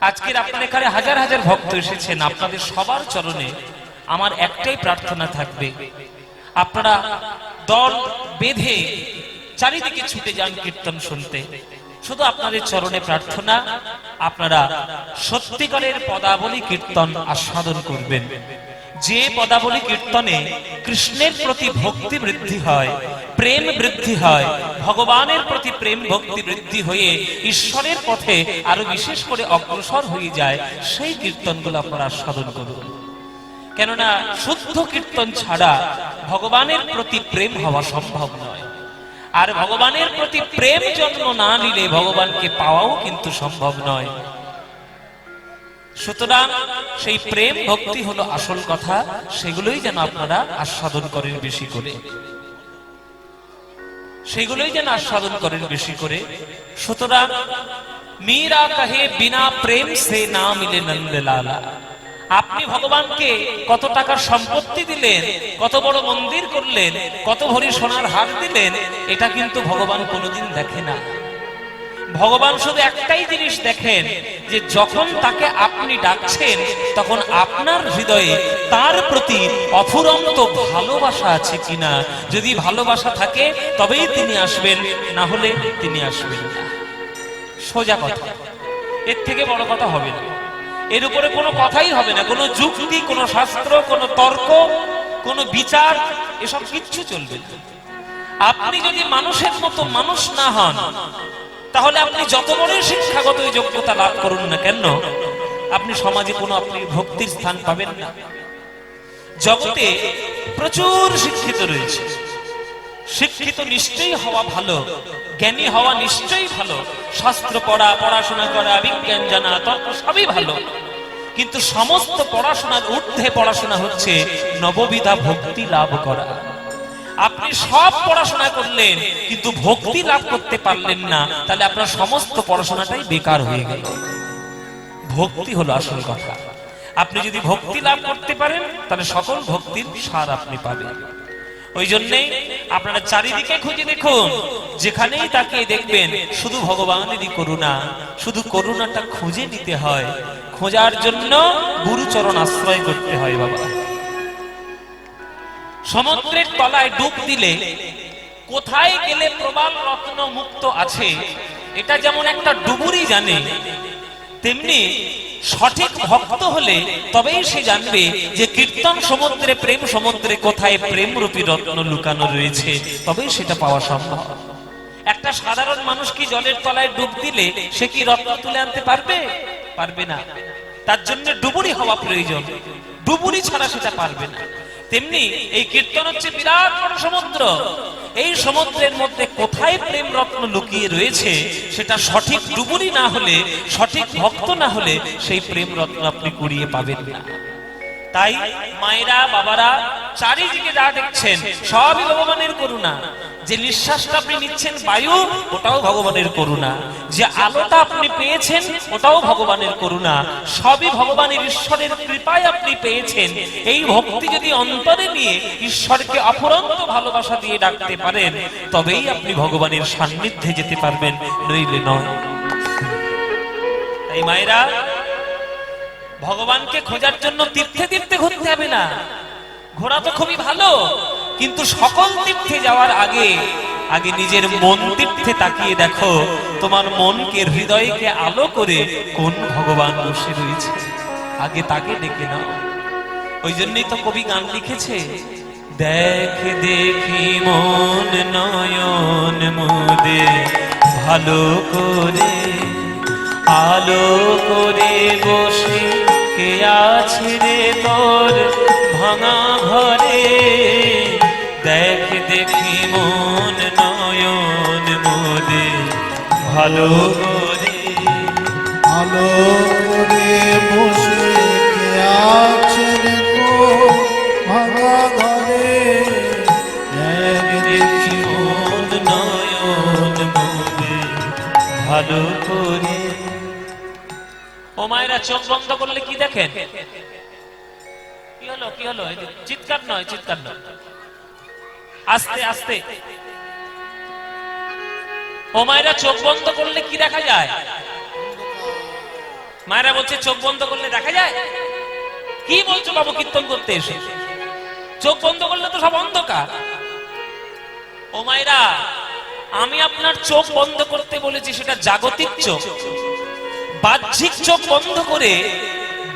আজকের আপনার এখানে হাজার হাজার ভক্ত এসেছেন। আপনাদের সবার চরণে আমার একটাই প্রার্থনা থাকবে। আপনারা দল বেঁধে চারিদিকে ছুটে যান কীর্তন শুনতে। শুধু আপনাদের চরণে প্রার্থনা, আপনারা সত্যিকারের পদাবলী কীর্তন আস্বাদন করবেন। যে পদাবলী কীর্তনে কৃষ্ণের প্রতি ভক্তি বৃদ্ধি হয়, প্রেম বৃদ্ধি হয়, ভগবানের প্রতি প্রেম ভক্তি বৃদ্ধি হয়ে ঈশ্বরের পথে আরও বিশেষ করে অগ্রসর হয়ে যায়, সেই কীর্তনগুলো আপনারা আস্বাদন করুন। কেননা শুদ্ধ কীর্তন ছাড়া ভগবানের প্রতি প্রেম হওয়া সম্ভব নয়। আর ভগবানের প্রতি প্রেম জন্ম না নিলে ভগবানকে পাওয়াও কিন্তু সম্ভব নয়। সুতরাং সেই প্রেম ভক্তি হলো আসল কথা, সেগুলোই যেন আপনারা আস্বাদন করেন বেশি করে। সেগুলোই যেন আস্বাদন করেন বেশি করে। সুতরাং মীরা কাহে বিনা প্রেম সে না মিলে নন্দলালা। আপনি ভগবানকে কত টাকার সম্পত্তি দিলেন, কত বড় মন্দির করলেন, কত ভরি সোনার হার দিলেন, এটা কিন্তু ভগবান কোনোদিন দেখে না। ভগবান শুধু একটাই জিনিস দেখেন, যে যখন তাকে আপনি ডাকছেন, তখন আপনার হৃদয়ে তার প্রতি অফুরন্ত ভালোবাসা আছে কিনা? যদি ভালোবাসা থাকে, তবেই তিনি আসবেন, না হলে তিনি আসবেন না। সোজা কথা। এর থেকে বড় কথা হবে না। এর উপরে কোনো কথাই হবে না। কোনো যুক্তি, কোনো শাস্ত্র, কোনো তর্ক, কোনো বিচার, এসব কিচ্ছু চলবে না। আপনি যদি মানুষের মতো মানুষ না হন তাহলে আপনি যত বড় শিক্ষাগত যোগ্যতা লাভ করুন না কেন, আপনি সমাজে কোনো আপনি ভক্তির স্থান পাবেন না। জগতে প্রচুর শিক্ষিত রয়েছে। শিক্ষিত নিশ্চয়ই হওয়া ভালো, জ্ঞানী হওয়া নিশ্চয়ই ভালো, শাস্ত্র পড়া, পড়াশোনা করা, বিজ্ঞান জানা তর্ক সবই ভালো। কিন্তু সমস্ত পড়াশোনার ঊর্ধ্বে পড়াশোনা হচ্ছে নববিধা ভক্তি লাভ করা। আপনি সব পড়াশোনা করলেন, কিন্তু ভক্তি লাভ করতে পারলেন না। তাহলে আপনার সমস্ত পড়াশোনাটাই বেকার হয়ে গেল। ভক্তি হলো আসল কথা। আপনি যদি ভক্তি লাভ করতে পারেন, তাহলে সকল ভক্তির সার আপনি পাবেন। ওই জন্যেই আপনারা চারিদিকে খুঁজে দেখুন, যেখানেই তাকে দেখবেন, শুধু ভগবানেরই করুণা। শুধু করুণাটা খুঁজে নিতে হয়। খোঁজার জন্য গুরুচরণ আশ্রয় করতে হয় বাবা। সমুদ্রের তলায় ডুব দিলে কোথায় গেলে প্রবাল রত্ন মুক্ত আছে, এটা যেমন একটা ডুবুরি জানে, তেমনি সঠিক ভক্ত হলে তবেই সে জানবে যে কীর্তন সমুদ্রে, প্রেম সমুদ্রে কোথায় প্রেম রূপী রত্ন লুকানো রয়েছে, তবেই সেটা পাওয়া সম্ভব। একটা সাধারণ মানুষ কি জলের তলায় ডুব দিলে সে কি রত্ন তুলে আনতে পারবে? পারবে না। তার জন্য ডুবুরি হওয়া প্রয়োজন। ডুবুরি ছাড়া সেটা পারবে না। তেমনি এই কীর্তন হচ্ছে বিরাট বড় সমুদ্র। এই সমুদ্রের মধ্যে কোথায় প্রেম রত্ন লুকিয়ে রয়েছে, সেটা সঠিক ডুবুরি না হলে, সঠিক ভক্ত না হলে সেই প্রেম রত্ন আপনি কুড়িয়ে পাবেন না। তাই মায়েরা, বাবারা, চারিদিকে যা দেখছেন, সবই ভগবানের করুণা। যে নিঃশ্বাসটা আপনি নিচ্ছেন, বায়ু, ওটাও ভগবানের করুণা। যে আলোটা আপনি পেয়েছেন, ওটাও ভগবানের করুণা। সবই ভগবানের ঈশ্বরের কৃপায় আপনি পেয়েছেন। এই ভক্তি যদি অন্তরে নিয়ে ঈশ্বরকে অপরন্ত ভালোবাসা দিয়ে ডাকতে পারেন, তবেই আপনি ভগবানের সান্নিধ্যে যেতে পারবেন, নইলে নয়। তাই মায়েরা, ভগবানকে খোঁজার জন্য তীর্থে তীর্থে ঘুরতে হবে না। ঘোরা তো খুবই ভালো। কিন্তু সকল তীর্থে যাওয়ার আগে আগে নিজের মন তীর্থে তাকিয়ে দেখো, তোমার মনকে, হৃদয়কে আলো করে কোন ভগবান বসে রয়েছে। আগে তাকে ডেকে নাও। ওই জন্যই তো কবি গান লিখেছে, দেখ, দেখি মন নয়ন মুদে, ভালো করে আলো করে বসে, কে আছে রে তোর ভাঙা ঘরে দেখ মন নয়ন মোদে ভালো বসে আছে রে ভাঙা ঘরে। দেখি মন নয়ন মোদে ভালো করে। ও মায়েরা চোখ বন্ধ করলে কি দেখেন? কি হলো কি হলো? চিৎকার নয় চিৎকার নয়। আস্তে আস্তে। ও মায়েরা, চোখ বন্ধ করলে কি দেখা যায়? মায়েরা বলছে, চোখ বন্ধ করলে দেখা যায়? কি বলছো বাবু, কীর্তন করতে এসে। চোখ বন্ধ করলে তো সব অন্ধকার। ও মায়েরা, আমি আপনার চোখ বন্ধ করতে বলেছি, সেটা জাগতিক চোখ। বাহ্যিক চোখ বন্ধ করে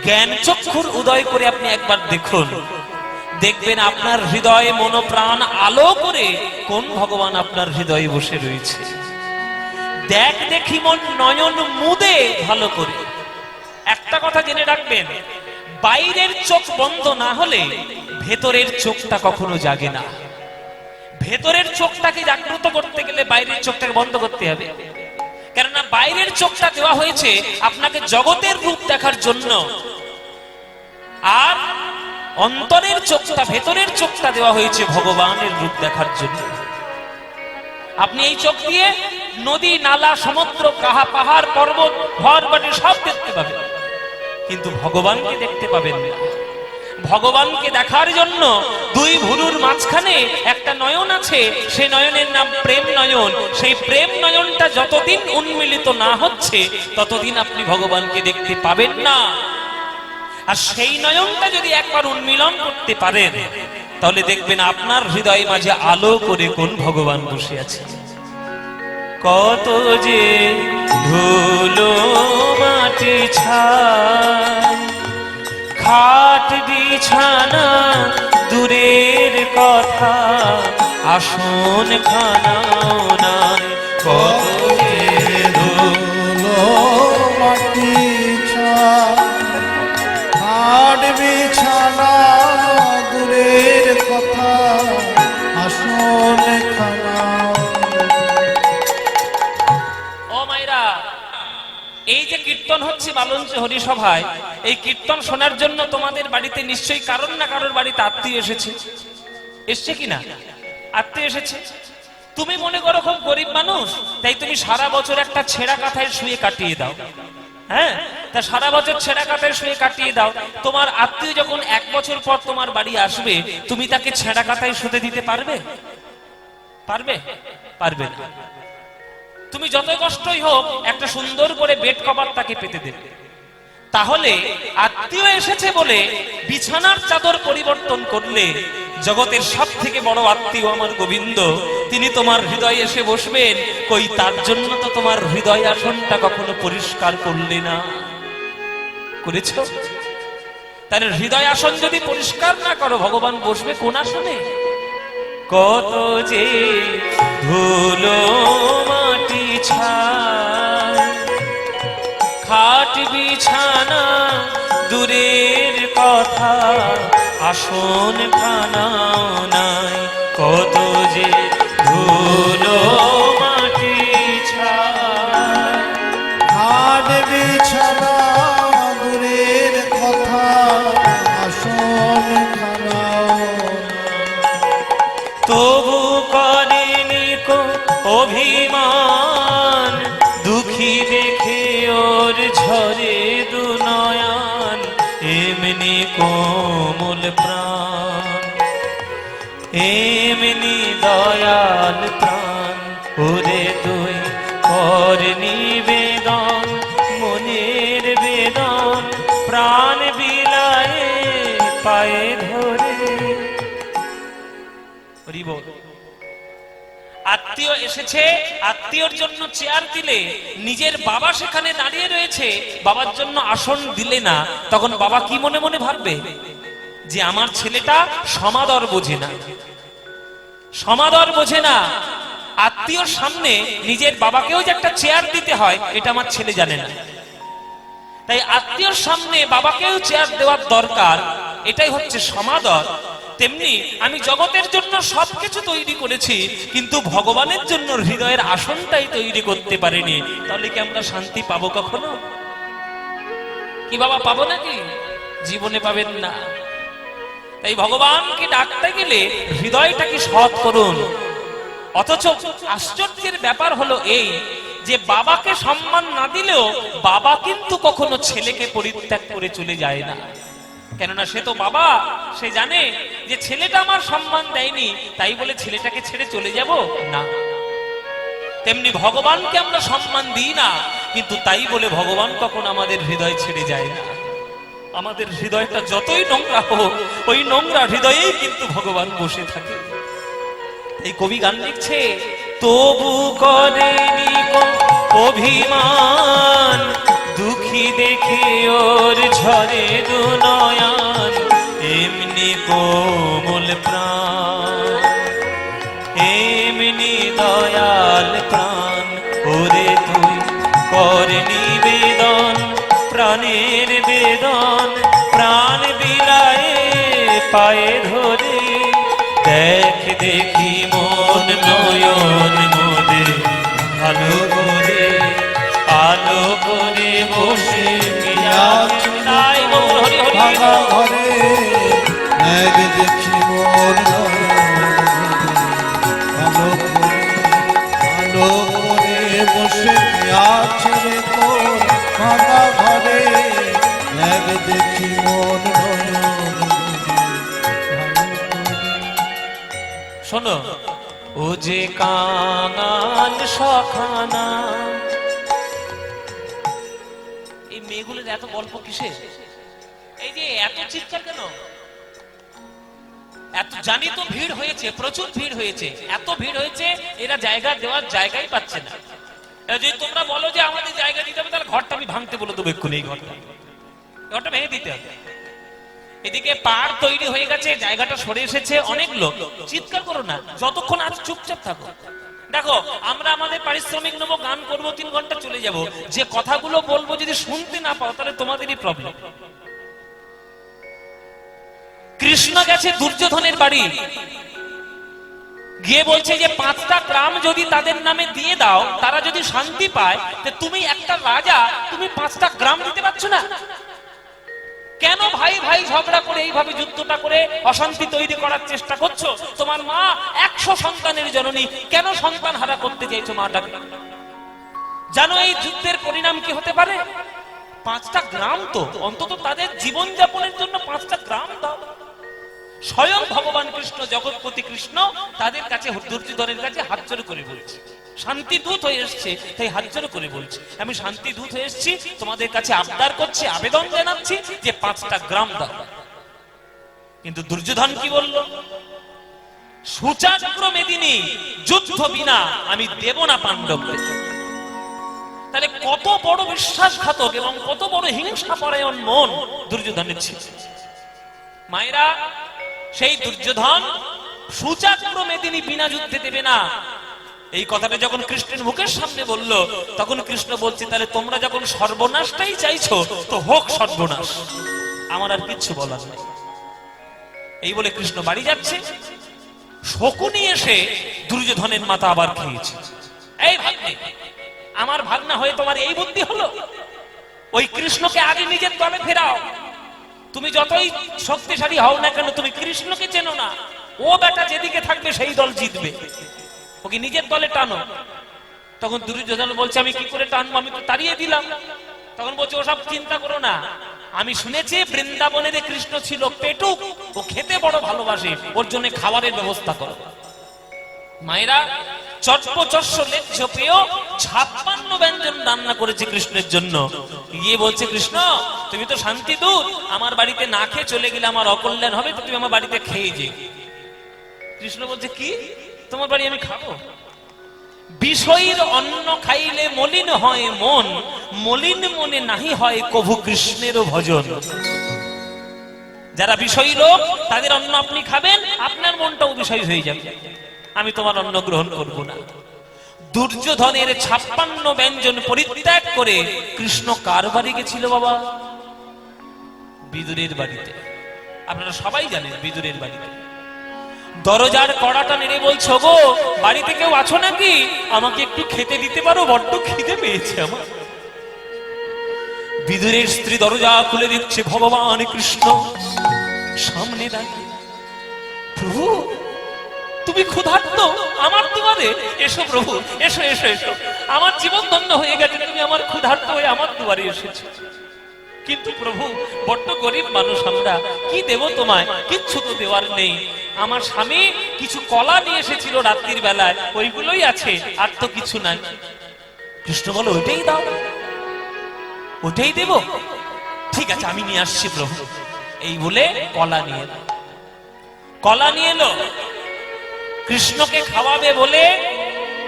জ্ঞান চক্ষুর উদয় করে আপনি একবার দেখুন। দেখবেন আপনার হৃদয়ে মনোপ্রাণ আলো করে কোন ভগবান আপনার হৃদয়ে বসে রয়েছে। দেখ দেখি মন নয়ন মুদে ভালো করে। একটা কথা জেনে রাখবেন, বাইরের চোখ বন্ধ না হলে ভেতরের চোখটা কখনো জাগে না। ভেতরের চোখটাকে জাগ্রত করতে গেলে বাইরের চোখটাকে বন্ধ করতে হবে। কেননা বাইরের চোখটা দেওয়া হয়েছে আপনাকে জগতের রূপ দেখার জন্য। আর অন্তরের চোখটা, ভেতরের চোখটা দেওয়া হয়েছে ভগবানের রূপ দেখার জন্য। আপনি এই চোখ দিয়ে নদী, নালা, সমুদ্র, কাহা, পাহাড়, পর্বত, ঘর, বাড়ি সব দেখতে পাবেন। কিন্তু ভগবানকে দেখতে পাবেন না। ভগবানকে দেখার জন্য দুই ভুরুর মাঝখানে একটা নয়ন আছে। সেই নয়নের নাম প্রেম নয়ন। সেই প্রেম নয়নটা যতদিন উন্মিলিত না হচ্ছে, ততদিন আপনি ভগবানকে দেখতে পাবেন না। আর সেই নয়নটা যদি একবার উন্মিলন করতে পারেন, তাহলে দেখবেন আপনার হৃদয় মাঝে আলো করে কোন ভগবান বসে আছে। কত যে ধুলো মাটি খাট বিছানা দূরের কথা, আসন খানা কত হচ্ছে বালঞ্চ হরিসভায় এই কীর্তন শোনার জন্য তোমাদের বাড়িতে নিশ্চয়ই কারণ না কারোর বাড়িতে আত্মীয় এসেছে। এসছে কিনা? আত্মীয় এসেছে? তুমি মনে করো খুব গরিব মানুষ, তাই তুমি সারা বছর একটা ছেঁড়া কাঁথায় শুয়ে কাটিয়ে দাও। হ্যাঁ? তা সারা বছর ছেঁড়া কাঁথায় শুয়ে কাটিয়ে দাও। তোমার আত্মীয় যখন এক বছর পর তোমার বাড়ি আসবে, তুমি তাকে ছেঁড়া কাঁথায় শুতে দিতে পারবে? পারবে? পারবে না। তুমি যত কষ্টই হোক, একটা সুন্দর করে বেড কভার তাকে পেতে দেবে তাহলে আত্মীয় এসেছে বলে বিছানার চাদর পরিবর্তন করলে জগতের সব থেকে বড় আত্মীয় আমার গোবিন্দ। তিনি তোমার হৃদয়ে এসে বসবেন। কই, তার জন্য তো তোমার হৃদয় আসনটা কখনো পরিষ্কার করলে না। করেছ? তাহলে হৃদয় আসন যদি পরিষ্কার না করো, ভগবান বসবে কোন আসনে? কত যে ধুলো ছাই খাট বিছানা দূরের কথা আসন খানাও নাই কত কোমল প্রাণ, এমনি দয়াল প্রাণ, ওরে তুই কর নিবেদন, মনের বেদন, প্রাণ বিলায়ে পায়ে ধরে হরি। আত্মীয় এসেছে, আত্মীয়র জন্য চেয়ার দিলে নিজের বাবা সেখানে দাঁড়িয়ে রয়েছে, বাবার জন্য আসন দিলে না, তখন বাবা কি মনে মনে ভাববে? যে আমার ছেলেটা সমাদর বোঝে না। সমাদর বোঝে না। আত্মীয়র সামনে নিজের বাবাকেও যে একটা চেয়ার দিতে হয়, এটা আমার ছেলে জানে না। তাই আত্মীয়র সামনে বাবাকেও চেয়ার দেওয়ার দরকার, এটাই হচ্ছে সমাদর। তেমনি আমি জগতের জন্য সবকিছু তৈরি করেছি, কিন্তু ভগবানের জন্য হৃদয়ের আসনটাই তৈরি করতে পারিনি। তাহলে কি আমরা শান্তি পাবো কখনো? কি বাবা, পাবো নাকি? জীবনে পাবেন না। তাই ভগবানকে ডাকতে গেলে হৃদয়টাকে সৎ করুন? অথচ আশ্চর্যের ব্যাপার হলো এই যে বাবাকে সম্মান না দিলেও বাবা কিন্তু কখনো ছেলেকে পরিত্যাগ করে চলে যায় না। কেননা সে তো বাবা, সে জানে যে ছেলেটা আমার সম্মান দেয়নি, তাই বলে ছেলেটাকে ছেড়ে চলে যাব? না। তেমনি ভগবানকে আমরা সম্মান দিই না, কিন্তু তাই বলে ভগবান কখন আমাদের হৃদয় ছেড়ে যায় না। আমাদের হৃদয়টা যতই নোংরা হোক, ওই নোংরা হৃদয়েই কিন্তু ভগবান বসে থাকে। এই কবি গান লিখছে, তবু করেনি অভিমান দুঃখী, দেখে ওর ঝরে দু নয়ন এমনি কোমল প্রাণ, এমনি দয়াল প্রাণ। ওরে তুই কর নিবেদন, প্রাণের বেদন, প্রাণ বিলায়ে পায়ে ধরে। দেখ, দেখি মন নয়ন মোদে, ভালো ভাঙা। ঘরে এক দেখি মোর আলো করে আলো করে বসে আছে রে তোর ভাঙা ঘরে শোনো, ও যে কাঙাল সখানা কিসের এই যে এত চিৎকার কেন? এত জানি তো ভিড় হয়েছে, প্রচুর ভিড় হয়েছে। এত ভিড় হয়েছে, এরা জায়গা দেওয়ার জায়গাই পাচ্ছে না। যদি তোমরা বলো যে আমাদের জায়গা দিতে হবে, তাহলে ঘরটা আমি ভাঙতে বলে দেবো এক্ষুনি এই ঘরটা। ঘরটা ভেঙে দিতে হবে। এদিকে পাড় তৈরি হয়ে গেছে, জায়গাটা সরে এসেছে অনেক লোক। চিৎকার করো না, যতক্ষণ আজ চুপচাপ থাকো। দেখো, আমরা আমাদের পারিশ্রমিক নেব, গান করব, তিন ঘণ্টা চলে যাব। যে কথাগুলো বলব যদি শুনতে না পাও, তাহলে তোমাদেরই প্রবলেম কৃষ্ণ গেছে দুর্যোধনের বাড়ি। গিয়ে বলছে যে, পাঁচটা গ্রাম যদি তাদের নামে দিয়ে দাও, তারা যদি শান্তি পায় তুমি একটা রাজা, তুমি পাঁচটা গ্রাম দিতে পারছ না? কেন ভাই ভাই ঝগড়া করে এইভাবে যুদ্ধটা করে অশান্তি তৈরি করার চেষ্টা করছ? তোমার মা একশো সন্তানের জননী, কেন সন্তান হারা করতে চাইছো মাটাকে? জানো এই যুদ্ধের পরিণাম কি হতে পারে? পাঁচটা গ্রাম তো, অন্তত তাদের জীবন যাপনের জন্য পাঁচটা গ্রাম দাও। স্বয়ং ভগবান কৃষ্ণ, জগৎপতি কৃষ্ণ তাদের কাছে, দুর্যোধনের কাছে হাত করে বলছে। শান্তি দূত হয়ে এসছে। তাই হাত জোড় করে বলছে, আমি শান্তি দূত হয়ে এসেছি, তোমাদের কাছে আবদার করছি, আবেদন জানাচ্ছি যে পাঁচটা গ্রাম দাও। কিন্তু দুর্যোধন কি বলল? সুচাগ্র মেদিনী, যুদ্ধ বিনা আমি দেব না পাণ্ডবদের। তাহলে কত বড় বিশ্বাসঘাতক এবং কত বড় হিংসা পরায়ণ মন দুর্যোধনের ছিল। মায়েরা, সেই দুর্যোধন সুচাগ্র মেদিনী বিনা যুদ্ধে দেবে না এই কথাটা যখন কৃষ্ণের মুখের সামনে বলল, তখন কৃষ্ণ বলছে, তাহলে তোমরা যখন সর্বনাশটাই চাইছো, তো হোক সর্বনাশ। আমার আর কিচ্ছু বলার নেই। এই বলে কৃষ্ণ বাড়ি যাচ্ছে। শকুনি এসে দুর্যোধনের মাথা আবার খেয়েছে। এই ভাগ্নে, আমার ভাগনা হয়ে তোমার এই বুদ্ধি হলো? ওই কৃষ্ণকে আগে নিজের দলে ফেরাও। তুমি যতই শক্তিশালী হও না কেন, তুমি কৃষ্ণকে চেনো না। ও বেটা যেদিকে থাকবে, সেই দল জিতবে। ওকে নিজের দলে টানো। তখন দুর্যোধন বলছে, আমি কি করে টানবো? আমি তো তাড়িয়ে দিলাম। তখন বলছে, ওসব চিন্তা করো না। আমি শুনেছি বৃন্দাবনের কৃষ্ণ ছিল পেটুক। ও খেতে বড় ভালোবাসে। ওর জন্য খাবারের ব্যবস্থা করো। মায়েরা ব্যঞ্জন রান্না করেছে কৃষ্ণের জন্য। গিয়ে বলছে, কৃষ্ণ, তুমি তো শান্তি আমার বাড়িতে না খেয়ে চলে গেলে আমার হবে তুমি আমার বাড়িতে খেয়ে যে কৃষ্ণ বলছে, কি? তোমার বাড়ি আমি খাব? বিষয়ের অন্ন খাইলে মলিন হয় মন, মলিন মনে নাহি হয় কভু কৃষ্ণেরও ভজন। যারা বিষয়ী লোক, তাদের অন্ন আপনি খাবেন, আপনার মনটাও বিষয় হয়ে যাবে। আমি তোমার অন্ন গ্রহণ করব না। দুর্যোধনের ছাপ্পান্ন ব্যঞ্জন পরিত্যাগ করে কৃষ্ণ কার বাড়ি গেছিল বাবা? বিদুরের বাড়িতে। আপনারা সবাই জানেন বিদুরের বাড়িতে। দরজার কড়াটা নেড়ে বলছো গো, বাড়িতে কেউ আছো নাকি? আমাকে একটু খেতে দিতে পারো, বড্ড খিদে পেয়েছে আমার। বিদুরের স্ত্রী দরজা খুলে দিচ্ছে, ভগবান কৃষ্ণ। সামনে দাঁড়িয়ে, প্রভু, তুমি ক্ষুধার্ত, আমার দুয়ারে। এসো প্রভু, এসো এসো এসো। আমার জীবন ধন্য হয়ে গেছে, তুমি আমার ক্ষুধার্ত হয়ে আমার দুয়ারে এসেছ। কিন্তু প্রভু, বড্ড গরিব মানুষ আমরা, কি দেব তোমায়? কিচ্ছু তো দেওয়ার নেই। আমার স্বামী কিছু কলা নিয়ে এসেছিল রাত্রির বেলায়, ওইগুলোই আছে, আর তো কিছু নাই। কৃষ্ণ বলো, ওইটাই দাও ওটাই দেব? ঠিক আছে, আমি নিয়ে আসছি প্রভু। এই বলে কলা নিয়ে কলা নিয়ে এলো। কৃষ্ণকে খাওয়াবে বলে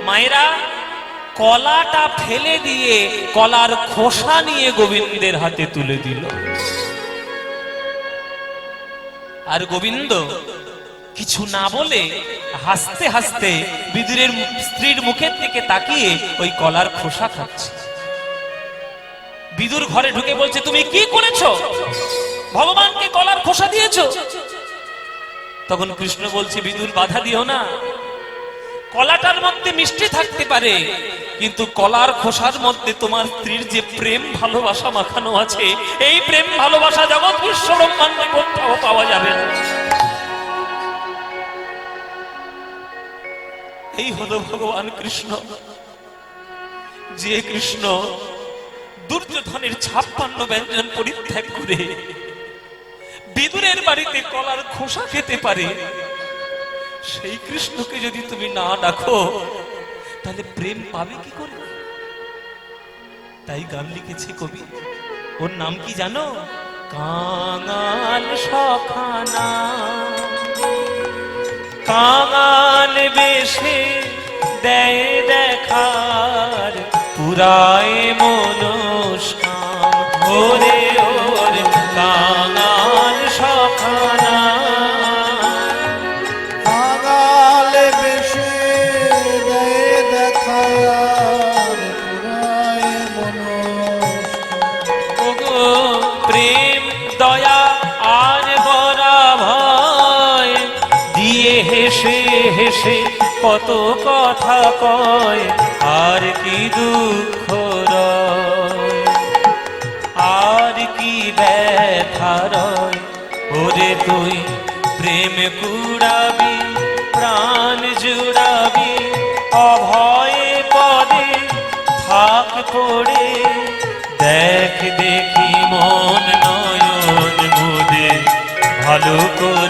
মায়েরা কলাটা ফেলে দিয়ে কলার খোসা নিয়ে গোবিন্দের হাতে তুলে দিল। আর গোবিন্দ কিছু না বলে হাসতে হাসতে বিদুরের স্ত্রীর মুখের দিকে তাকিয়ে ওই কলার খোসা খাচ্ছে। বিদুর ঘরে ঢুকে বলছে, তুমি কি করেছ? ভগবানকে কলার খোসা দিয়েছ? তখন কৃষ্ণ বলছে, বিদুর, বাধা দিও না। কলাটার মধ্যে মিষ্টি থাকতে পারে, কিন্তু কলার খোসার মধ্যে তোমার স্ত্রীর যে প্রেম ভালোবাসা মাখানো আছে, এই প্রেম ভালোবাসা জগৎ বিশ্ব ব্রহ্মাণ্ডে কোথাও পাওয়া যাবে না। এই হলো ভগবান কৃষ্ণ। যে কৃষ্ণ দুর্যোধনের ছাপ্পান্ন ব্যঞ্জন পরিত্যাগ করে বিদুরের বাড়িতে কলার খোসা খেতে পারে, সেই কৃষ্ণকে যদি তুমি না ডাকো, তাহলে প্রেম পাবে কি করে? তাই গান লিখেছে কবি। ওর নাম কি জানো? কাঙাল সখানা। কাঙাল বেশে দেয় দেখার পুরায় মনস্কাম ওরে ওর কাঙাল কত কথা কয়, আর কি দুঃখ আর কি ব্যথা রয়? ওরে তুই প্রেম কুড়াবি, প্রাণ জুড়াবি, অভয়ে পদে থাক পড়ে। দেখ দেখি মন নয়ন মুদে ভালো করে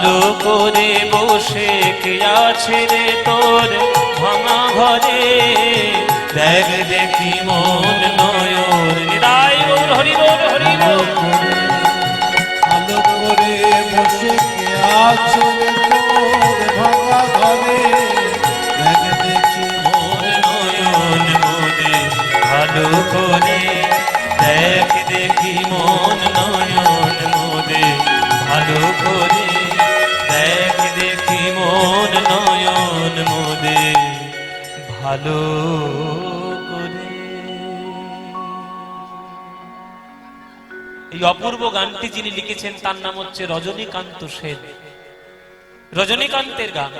আলো করে বসে কে আছে রে তোর ভাঙা ঘরে? দেখ দেখি মন নয়ন, নিদাই হরি বল, হরি করে বসে কে আছো রে তোর ভাঙা ঘরে? দেখ দেখি মোর নয়ন ভালো করে ভালো করে। এই অপূর্ব গানটি যিনি লিখেছেন, তার নাম হচ্ছে রজনীকান্ত সেন। রজনীকান্তের গান।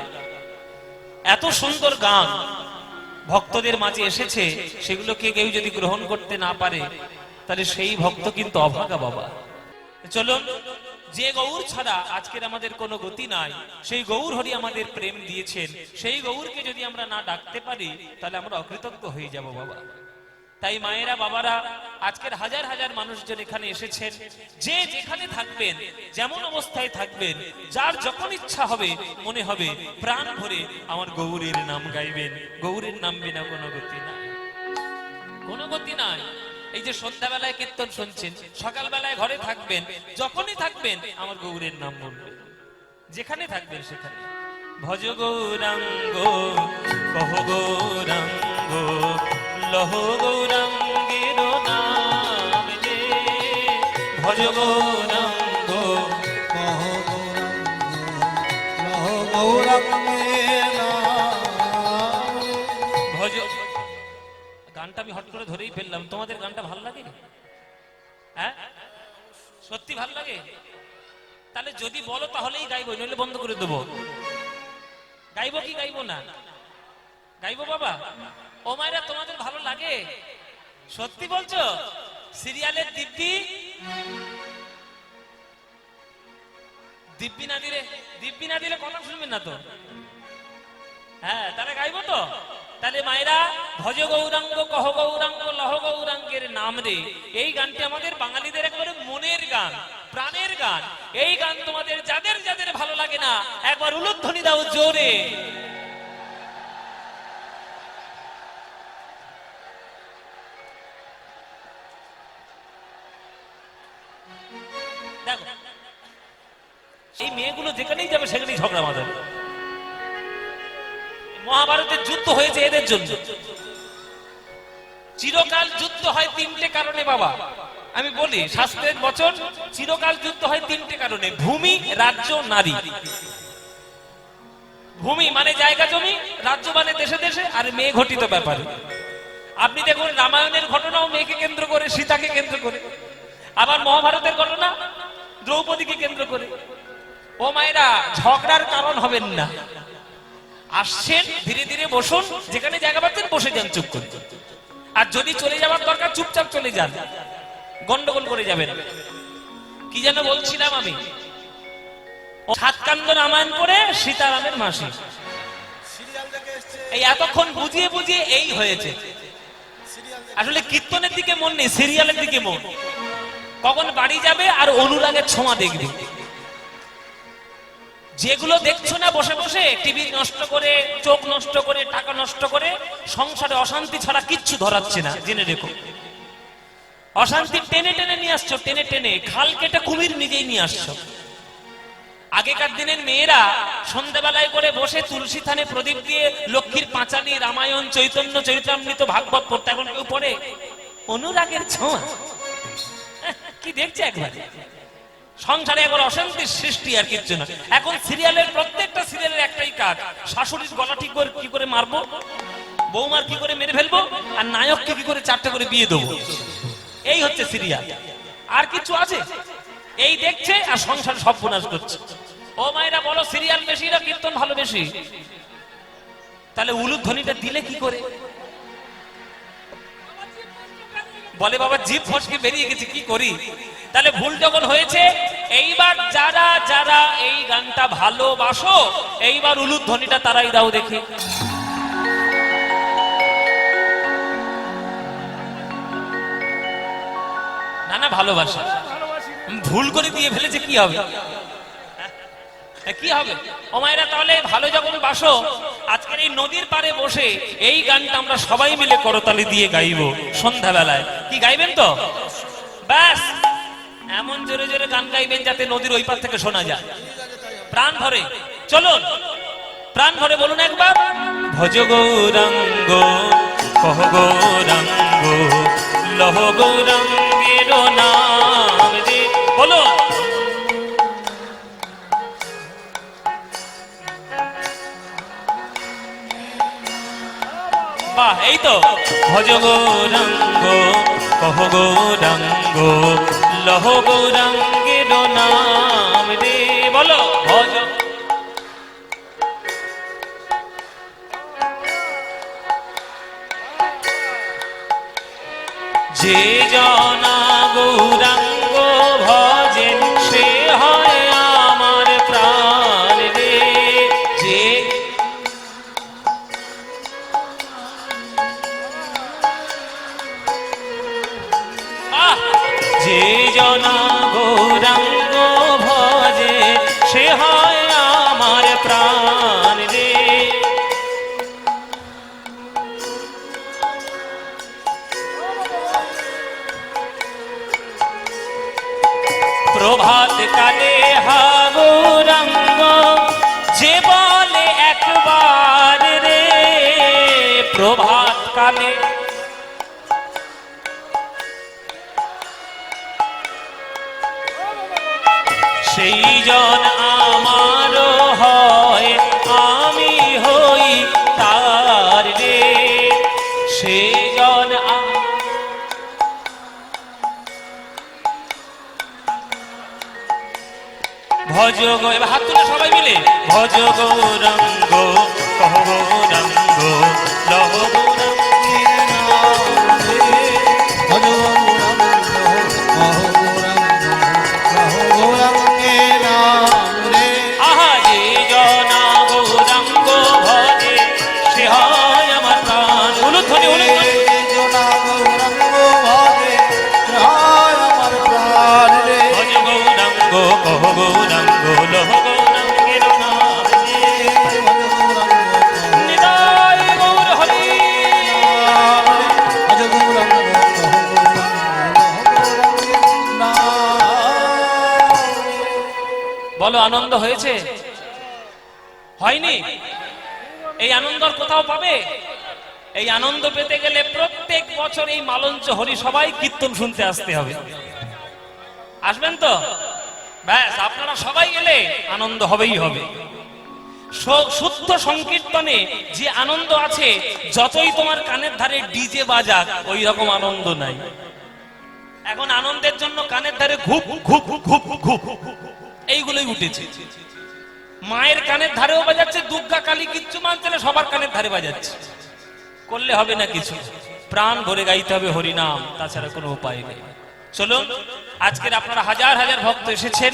এত সুন্দর গান ভক্তদের মাঝে এসেছে, সেগুলোকে কেউ যদি গ্রহণ করতে না পারে, তাহলে সেই ভক্ত কিন্তু অভাগা বাবা। চলো যে গৌর ছাড়া আজকের আমাদের কোনো গতি নাই, সেই গৌর হরি আমাদের প্রেম দিয়েছেন। সেই গৌরকে যদি আমরা না ডাকতে পারি, তাহলে আমরা অকৃতজ্ঞ হয়ে যাব বাবা। তাই মায়েরা, বাবারা, আজকের হাজার হাজার মানুষজন এখানে এসেছেন। যে যেখানে থাকবেন, যেমন অবস্থায় থাকবেন, যার যখন ইচ্ছা হবে, মনে হবে, প্রাণ ভরে আমার গৌরের নাম গাইবেন। গৌরের নাম বিনা কোনো গতি নাই। কোনো গতি নাই। এই যে সন্ধ্যাবেলায় কীর্তন শুনছেন, সকালবেলায় ঘরে থাকবেন, যখনই থাকবেন, আমার গৌরের নাম বলবেন। যেখানে থাকবেন সেখানে। ভজ গৌরাঙ্গ, কহ গৌরাঙ্গ, লহ গৌরাঙ্গের নাম রে। ভজ গৌরাঙ্গ, কহ গৌরাঙ্গ, লহ গৌরাঙ্গের ধরেই ফেললাম। তোমাদের গানটা ভালো লাগে হ্যাঁ? সত্যি ভালো লাগে? তাহলে যদি বলো তাহলেই গাইবো, নইলে বন্ধ করে দেবো। গাইবো কি গাইবো না? গাইবো বাবা। ও মায়েরা, তোমাদের ভালো লাগে? সত্যি বলছো? সিরিয়ালের দিব্যি? দিব্যি না দিলে, দিব্যি না দিলে কথা শুনবেন না তো। হ্যাঁ তাহলে গাইবো তো? তাহলে মায়েরা, ভজ গৌরাঙ্গ, কহ গৌরাঙ্গ, লহ গৌরাঙ্গের নাম রে। এই গানটি আমাদের বাঙালিদের একবারে মনের গান, প্রাণের গান। এই গান তোমাদের যাদের যাদের ভালো লাগে না, একবার উলুধ্বনি দাও জোরে। এই মেয়েগুলো যেখানেই যাবে সেখানেই ঝগড়া বাঁধাবে। মহাভারতের যুদ্ধ হয়েছে এদের জন্য। চিরকাল যুদ্ধ হয় তিনটে কারণে বাবা। আমি বলি, শাস্ত্রের বচন, চিরকাল যুদ্ধ হয় তিনটে কারণে, ভূমি, রাজ্য, নারী। ভূমি মানে জায়গা জমি, রাজ্য মানে দেশে দেশে, আর মেয়ে ঘটিত ব্যাপারে। আপনি দেখুন, রামায়ণের ঘটনাও মেয়েকে কেন্দ্র করে, সীতাকে কেন্দ্র করে। আবার মহাভারতের ঘটনা, দ্রৌপদীকে কেন্দ্র করে। ও মায়েরা, ঝগড়ার কারণ হবেন না। আসছেন, ধীরে ধীরে বসুন, যেখানে জায়গা পাচ্ছেন, বসে যান চুপ করে। আর যদি চলে যাওয়ার দরকার, চুপচাপ চলে যান। গন্ডগোল করে যাবেন। কি যেন বলছিলাম আমি? সাতকান্দ রামায়ণ করে সীতারামের মাসি। এই এতক্ষণ বুঝিয়ে বুঝিয়ে এই হয়েছে। আসলে কীর্তনের দিকে মন নেই, সিরিয়ালের দিকে মন। কখন বাড়ি যাবে আর অনুরাগের ছোঁয়া দেখবে। যেগুলো দেখছ না বসে বসে, টিভি নষ্ট করে, চোখ নষ্ট করে, টাকা নষ্ট করে, সংসারে অশান্তি ছাড়া কিচ্ছু ধরাচ্ছে না, জেনে রেখো। অশান্তি টেনে টেনে নিয়ে আসছো, টেনে টেনে, খাল কেটে কুমির নিজেই নিয়ে আসছো। আগেকার দিনের মেয়েরা সন্ধ্যাবেলায় করে বসে তুলসী থানে প্রদীপ দিয়ে লক্ষ্মীর পাঁচালি, রামায়ণ, চৈতন্য চৈতামৃত ভাগবত পড়তে এখন কেউ পড়ে। অনুরাগের ছোঁয়া। কি দেখছে একবার? সংসারে একবার অশান্তির সৃষ্টি আর কিচ্ছু না। এখন সিরিয়ালের প্রত্যেকটা সিরিয়ালের একটাই কাজ, শাশুড়ির গলা ঠিক করে কি করে মারবো? বৌমার কি করে মেরে ফেলব? আর নায়ককে কি করে চারটে করে বিয়ে দেবো? এই হচ্ছে সিরিয়াল আর কিছু আছে? এই দেখছে আর সংসার সব বিনাশ করছে। ও মায়েরা বলো সিরিয়াল বেশি না কীর্তন ভালো বেশি তাহলে উলুধ্বনিটা দিলে কি করে? বলে, বাবা, জিভ ফসকে বেরিয়ে গেছে, কি করি? তাহলে ভুল যখন হয়েছে, এইবার যারা যারা এই গানটা ভালোবাসো, এইবার উলুর ধ্বনিটা তারাই দাও দেখি। না না ভালোবাসা। ভুল করে দিয়ে ফেলেছে, কি হবে? কি হবে? ও মায়েরা, তাহলে ভালো যখন বাসো। আজকের এই নদীর পাড়ে বসে এই গানটা আমরা সবাই মিলে করতালি দিয়ে গাইবো সন্ধ্যাবেলায়। কি গাইবেন তো? ব্যাস, এমন জোরে জোরে গান গাইবেন যাতে নদীর ওই পার থেকে শোনা যায়। প্রাণ ভরে চলুন। প্রাণ ভরে বলুন একবার। ভজ গৌরাঙ্গ, কহ গৌরাঙ্গ, লহ গৌরাঙ্গের নাম। এই তো ভজ গৌরাঙ্গ, কহ গৌরাঙ্গ, লহ গৌরাঙ্গের নাম রে, বলো, ভজ। যে জনা গৌরাঙ্গ ভজেন আমার প্রাণ রে। প্রভাত কালে হাগুরঙ্গ যে বলে একবার রে। প্রভাত কালে সেই জন গো এবার হাত তুলে সবাই মিলে। ভজ গৌরঙ্গ কহ আনন্দ হয়েছে? হয়নি? এই আনন্দ আর কোথাও পাবে? এই আনন্দ পেতে গেলে প্রত্যেক বছর এই মালঞ্চ হরি সবাই কীর্তন শুনতে আসতে হবে। আসবেন তো? ব্যাস, আপনারা সবাই গেলে আনন্দ হবেই হবে। শুদ্ধ সংকীর্তনে যে আনন্দ আছে, যতই তোমার কানের ধারে ডিজে বাজাক ওই রকম আনন্দ নাই। এখন আনন্দের জন্য কানের ধারে ঘুপ ঘুপ ঘুপ ঘুপ। এইগুলোই উঠেছে। মায়ের কানের ধারেও বাজাচ্ছে, দুর্গা কালী কিচ্ছু মানছে না, সবার কানের ধারে বাজাচ্ছে। করলে হবে না কিছু। প্রাণ ভরে গাইতে হবে হরিনাম, তাছাড়া কোনো উপায় নেই। চলুন, আজকের আপনারা হাজার হাজার ভক্ত এসেছেন।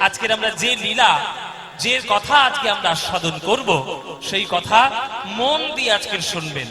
আজকের আমরা যে লীলা, যে কথা আজকে আমরা আস্বাদন করব, সেই কথা মন দিয়ে আজকের শুনবেন।